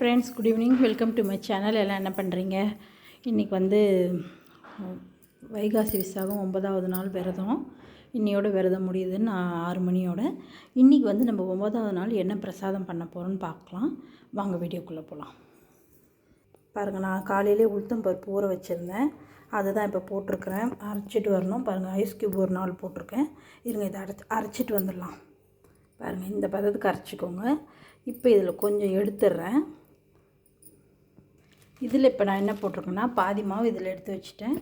Friends good evening welcome to my channel எல்லாம் என்ன பண்ணுறீங்க இன்றைக்கி வந்து வைகாசி விசாகம் ஒன்பதாவது நாள் விரதம். இன்னையோட விரதம் முடியுதுன்னு நான் ஆறு மணியோட. இன்றைக்கி வந்து நம்ம ஒன்பதாவது நாள் என்ன பிரசாதம் பண்ண போகிறோன்னு பார்க்கலாம். வாங்க வீடியோக்குள்ளே போகலாம் பாருங்கள் நான் காலையிலே உளுத்தம் பருப்பு ஊற வச்சுருந்தேன். அதை தான் இப்போ போட்டிருக்கிறேன். அரைச்சிட்டு வரணும். பாருங்கள் ஐஸ் கியூப் ஒரு நாள் போட்டிருக்கேன். இருங்க இதை அரைச்சி அரைச்சிட்டு வந்துடலாம். பாருங்கள் இந்த பதத்துக்கு அரைச்சிக்கோங்க. இப்போ இதில் கொஞ்சம் எடுத்துடுறேன். இதில் இப்போ நான் என்ன போட்டிருக்கேன்னா பாதி மாவு இதில் எடுத்து வச்சுட்டேன்.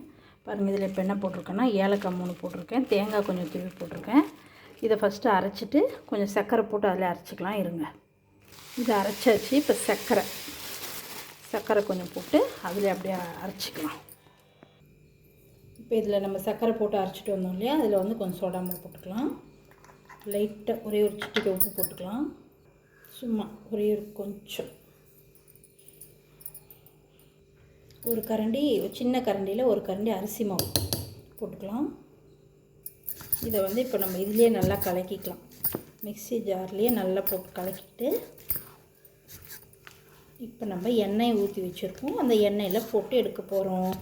பாருங்கள் இதில் இப்போ என்ன போட்டிருக்கேன்னா ஏலக்காய் மூணு போட்டிருக்கேன் தேங்காய் கொஞ்சம் துருவி போட்டிருக்கேன். இதை ஃபஸ்ட்டு அரைச்சிட்டு கொஞ்சம் சர்க்கரை போட்டு அதில் அரைச்சிக்கலாம் இருங்க. இதை அரைச்சாச்சு இப்போ சர்க்கரை. சர்க்கரை கொஞ்சம் போட்டு அதில் அப்படியே அரைச்சிக்கலாம். இப்போ இதில் நம்ம சர்க்கரை போட்டு அரைச்சிட்டு வந்தோம் இல்லையா அதில் வந்து கொஞ்சம் சோடாமல் போட்டுக்கலாம். லைட்டாக ஒரே ஒரு சிட்டிக்கு உப்பு போட்டுக்கலாம். சும்மா ஒரே ஒரு கொஞ்சம். ஒரு கரண்டி சின்ன கரண்டியில் ஒரு கரண்டி அரிசி மாவு போட்டுக்கலாம். இதை வந்து இப்போ நம்ம இதுலேயே நல்லா கலக்கிக்கலாம். மிக்ஸி ஜார்லேயே நல்லா போட்டு கலக்கிட்டு இப்போ நம்ம எண்ணெய் ஊற்றி வச்சுருக்கோம். அந்த எண்ணெயில் போட்டு எடுக்க போகிறோம்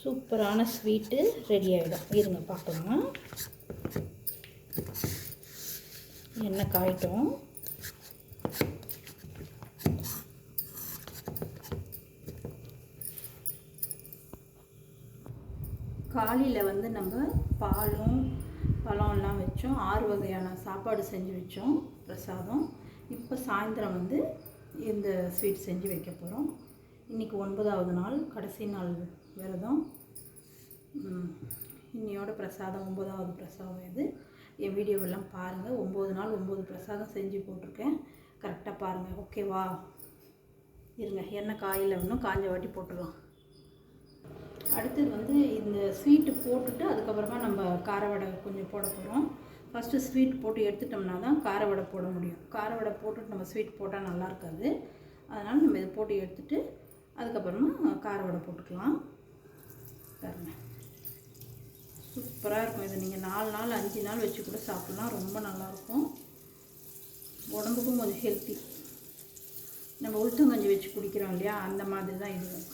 சூப்பரான ஸ்வீட்டு ரெடி ஆகிடும் இருங்க பார்க்கலாம். எண்ணெய் காயிட்டோம். காலையில் வந்து நம்ம பாலும் பழம்லாம் வச்சோம். ஆறு வகையான சாப்பாடு செஞ்சு வச்சோம் பிரசாதம். இப்போ சாயந்தரம் வந்து இந்த ஸ்வீட் செஞ்சு வைக்க போகிறோம் இன்றைக்கி ஒன்பதாவது நாள் கடைசி நாள் விரதம். இன்னையோட பிரசாதம் ஒம்பதாவது பிரசாதம் இது. என் வீடியோவெல்லாம் பாருங்கள் ஒம்பது நாள் ஒம்பது பிரசாதம் செஞ்சு போட்டிருக்கேன். கரெக்டாக பாருங்கள் ஓகேவா? இருங்க. எண்ணெய் காயில் இன்னும் காஞ்ச வாட்டி போட்டுடலாம். அடுத்தது வந்து இந்த ஸ்வீட்டு போட்டுட்டு அதுக்கப்புறமா நம்ம கார வடை கொஞ்சம் போட போகிறோம் ஃபஸ்ட்டு ஸ்வீட் போட்டு எடுத்துட்டோம்னா தான் கார வடை போட முடியும். கார வடை போட்டுட்டு நம்ம ஸ்வீட் போட்டால் நல்லா இருக்காது. அதனால் நம்ம இதை போட்டு எடுத்துட்டு அதுக்கப்புறமா கார வடை போட்டுக்கலாம். பாருங்க. சூப்பராக இருக்கும். இதை நீங்கள் நாலு நாள் அஞ்சு நாள் வச்சு கூட சாப்பிட்லாம். ரொம்ப நல்லாயிருக்கும் உடம்புக்கும் கொஞ்சம் ஹெல்த்தி நம்ம உளுத்தங்கஞ்சி வச்சு குடிக்கிறோம் இல்லையா? அந்த மாதிரி தான் இதுவும்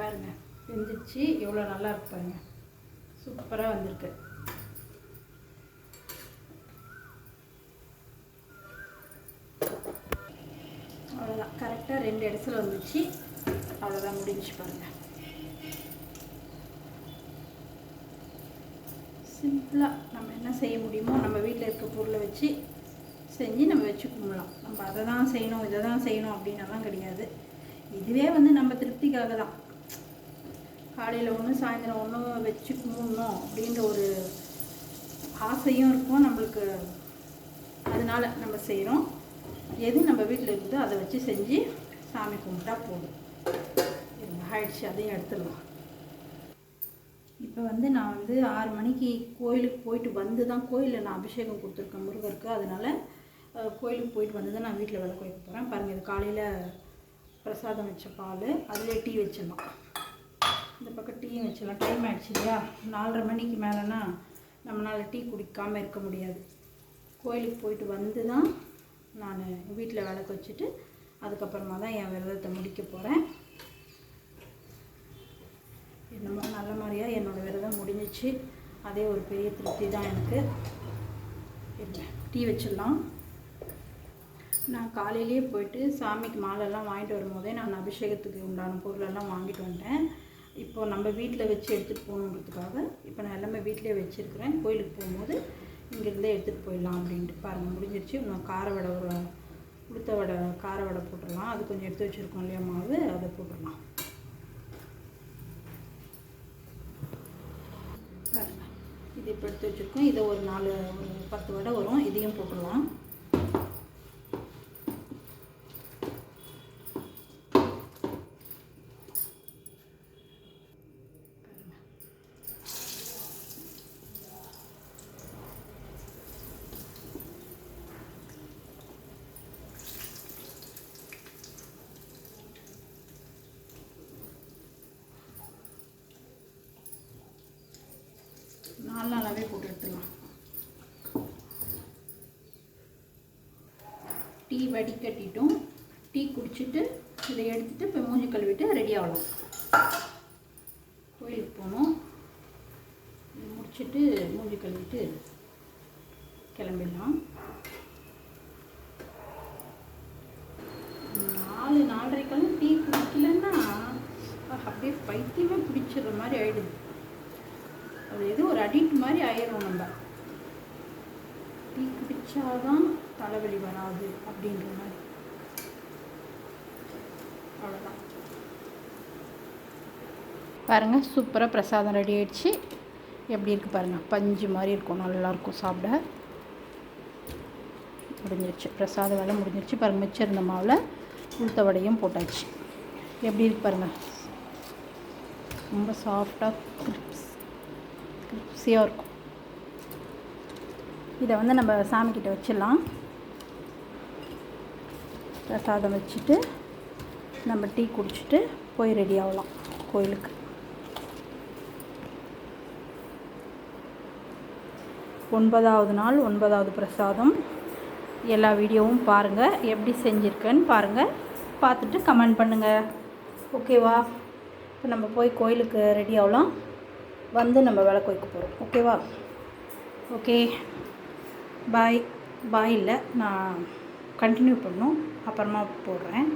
பாருங்கள் வெந்துடுச்சு எவ்வளோ நல்லா இருக்கு பாருங்க. சூப்பராக வந்திருக்கு. அவ்வளோதான் கரெக்டாக ரெண்டு இடத்துல வந்துச்சு. அவ்வளோதான் முடிஞ்சு பாருங்கள் சிம்பிளாக நம்ம என்ன செய்ய முடியுமோ நம்ம வீட்டில் இருக்க பொருளை வச்சு செஞ்சு நம்ம வச்சு கும்பலாம். நம்ம அதை தான் செய்யணும் இதை தான் செய்யணும் அப்படின்னலாம் கிடையாது. இதுவே வந்து நம்ம திருப்திக்காக தான். காலையில் ஒன்று சாயந்தரம் ஒன்று வச்சு கும்பிடணும் அப்படின்ற ஒரு ஆசையும் இருக்கும் நம்மளுக்கு. அதனால நம்ம செய்கிறோம் எது நம்ம வீட்டில் இருக்குதோ அதை வச்சு செஞ்சு சாமி கும்பிட்டா போதும். ஆயிடுச்சு? அதையும் எடுத்துடலாம். இப்போ வந்து நான் வந்து ஆறு மணிக்கு கோயிலுக்கு போயிட்டு வந்து தான் கோயிலில் நான் அபிஷேகம் கொடுத்துருக்கேன் முருகருக்கு. அதனால் கோயிலுக்கு போயிட்டு வந்து தான் நான் வீட்டில் விளக்கு வைக்க போகிறேன் பாருங்கள் இது காலையில் பிரசாதம் வச்ச பால் அதில் டீ வச்சிடலாம். இந்த பக்கம் டீயும் வச்சிடலாம் டைம் ஆகிடுச்சு இல்லையா? நாலரை மணிக்கு மேலேனா நம்மளால் டீ குடிக்காமல் இருக்க முடியாது. கோயிலுக்கு போயிட்டு வந்து தான் நான் வீட்டில் விளக்கு வச்சுட்டு அதுக்கப்புறமா தான் என் விரதத்தை முடிக்க போகிறேன் என்னமோ நல்ல மாதிரியாக என்னோடய விரதம் முடிஞ்சிச்சு. அதே ஒரு பெரிய திருப்தி தான் எனக்கு. இல்லை டீ வச்சிடலாம். நான் காலையிலேயே போயிட்டு சாமிக்கு மாலைலாம் வாங்கிட்டு வரும்போதே நான் அபிஷேகத்துக்கு உண்டான பொருளெல்லாம் வாங்கிட்டு வந்தேன் இப்போ நம்ம வீட்டில் வச்சு எடுத்துகிட்டு போகணுன்றதுக்காக இப்போ நான் எல்லாமே வீட்டிலே வச்சுருக்கிறேன். கோயிலுக்கு போகும்போது இங்கேருந்தே எடுத்துகிட்டு போயிடலாம் அப்படின்ட்டு பாருங்கள் முடிஞ்சிருச்சு. இன்னும் கார வடை ஒரு உளுத்த வடை கார வடை போட்டுடலாம். அது கொஞ்சம் எடுத்து வச்சுருக்கோம் இல்லையா மாவு? அதை போட்டுடலாம். பாருங்கள் இது இப்போ எடுத்து வச்சுருக்கோம். இதை ஒரு நாலு ஒரு பத்து வடை வரும். இதையும் போட்டுடலாம். நல்ல அளவே போட்டு எடுத்துடலாம் டீ வடிகட்டிட்டும். டீ குடிச்சிட்டு இதை எடுத்துட்டு இப்போ மூஞ்சி கழுவிட்டு ரெடி ஆகலாம். கோயிலுக்கு போகணும் முடிச்சுட்டு மூஞ்சி கழுவிட்டு கிளம்பிடலாம். நாலு நாலரைக்கெல்லாம் டீ குடிக்கலன்னா அப்படியே பைத்தியமே பிடிச்சிடுற மாதிரி ஆயிடுது. அது ஏதோ ஒரு அடிக்ட் மாதிரி ஆயிடும் நம்ம. டீ குடிச்சாதான் தலைவலி வராது அப்படின்ற மாதிரி. அவ்வளோதான் பாருங்கள் சூப்பராக பிரசாதம் ரெடி ஆயிடுச்சு. எப்படி இருக்குது பாருங்கள் பஞ்சு மாதிரி இருக்கும். நல்லாயிருக்கும் சாப்பிட. முடிஞ்சிருச்சு. பிரசாத வேலை முடிஞ்சிருச்சு. பாருங்கள் மிச்சம் இருந்த மாவில் உளுத்த வடையும் போட்டாச்சு. எப்படி இருக்கு பாருங்கள் ரொம்ப சாஃப்டாக ருசியாக இருக்கும் இதை வந்து நம்ம சாமிக்கிட்ட வச்சிடலாம். பிரசாதம் வச்சுட்டு நம்ம டீ குடிச்சிட்டு போய் ரெடி ஆகலாம் கோயிலுக்கு. ஒன்பதாவது நாள் ஒன்பதாவது பிரசாதம். எல்லா வீடியோவும் பாருங்கள் எப்படி செஞ்சுருக்கேன்னு பாருங்கள் பார்த்துட்டு கமெண்ட் பண்ணுங்கள் ஓகேவா இப்போ நம்ம போய் கோயிலுக்கு ரெடி ஆகலாம். வந்து நம்ம விளக்கு வைக்க போகிறோம் ஓகேவா ஓகே பாய் பாய் இல்லை. நான் கண்டினியூ பண்ணும் அப்புறமா போடுறேன்.